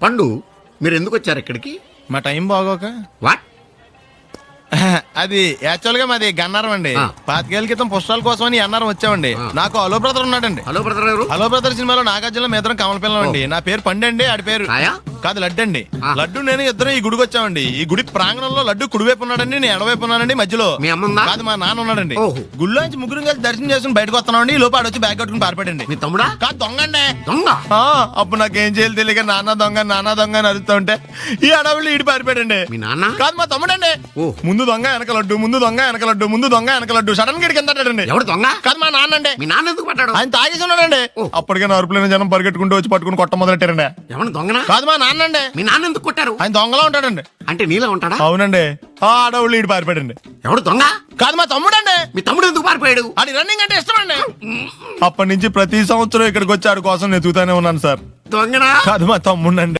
పండు మీరు ఎందుకు వచ్చారు ఇక్కడికి? మా టైం బాగోక. వాట్? అది యాక్చువల్గా మాది గన్నారం అండి. ఆ. పాతికేళ్ళ క్రితం పుస్తకాల కోసం అని అన్నారం వచ్చామండి. నాకు అలో బ్రదర్ ఉన్నాడండి. హలో బ్రదర్ హలో బ్రదర్ సినిమాలో నాగార్జున మేదరం కమల పిల్లం అండి. నా పేరు పండండి ఆడి పేరు కాదు లడ్డు అండి. లడ్డు నేను ఇద్దరు ఈ గుడికి వచ్చామండి. ఈ గుడి ప్రాంగణంలో లడ్డు కుడివైపు ఉన్నాడండి నేను ఎడవైపు ఉన్నానండి మధ్యలో. మీ అమ్మ ఉందా? కాదు మా నాన్న ఉన్నాడండి. ఓహో. గుళ్ళో నుంచి ముగ్గురు కలిసి దర్శనం చేసుకుని బయటకు వస్తున్నామండి ఈ లోపు ఆడొచ్చి బ్యాగ్ కట్టుకుని మీ తమ్ముడా? కాదు దొంగ అండి. దొంగ? ఆ, అప్పుడు నాకేం చేయాలి తెలియక నాన్న దొంగ నాన్న దొంగ అని అరుస్తూ ఉంటే ఈ అడవులు ఈడి పారిపోయాడండి మీ నాన్న? కాదు మా తమ్ముడండి. ఓ. ముందు దొంగ వెనక లడ్డు ముందు దొంగ వెనక లడ్డు ముందు దొంగ వెనక లడ్డు. సడన్గా కింద ఎవడు దొంగ? కాదు మా నాన్న అండి. మీ నాన్న ఎందుకు పట్టాడు? ఆయన తాగేసి ఉన్నాడండి. ఓ. అప్పటికే నరుపులైన జనం పరిగెట్టుకుంటూ వచ్చి పట్టుకుని కొట్ట మొదలెట్టారండి. ఎవడు దొంగనా? కాదు మా నాన్న అండి మీ నాన్న ఎందుకు కొట్టారు? ఆయన దొంగలా ఉంటాడండి. అంటే నీలా ఉంటాడా? అవునండి. ఆ అడవులు ఈడు పారిపోయాడండి. ఎవడు దొంగ? కాదు మా తమ్ముడండి. మీ తమ్ముడు ఎందుకు పారిపోయాడు? ఆడి రన్నింగ్ అంటే ఇష్టమండి. అప్పటి నుంచి ప్రతి సంవత్సరం ఇక్కడికి వచ్చి ఆడి కోసం వెతుకుతానే ఉన్నాను సార్. దొంగనా? కాదు మా తమ్ముడండి.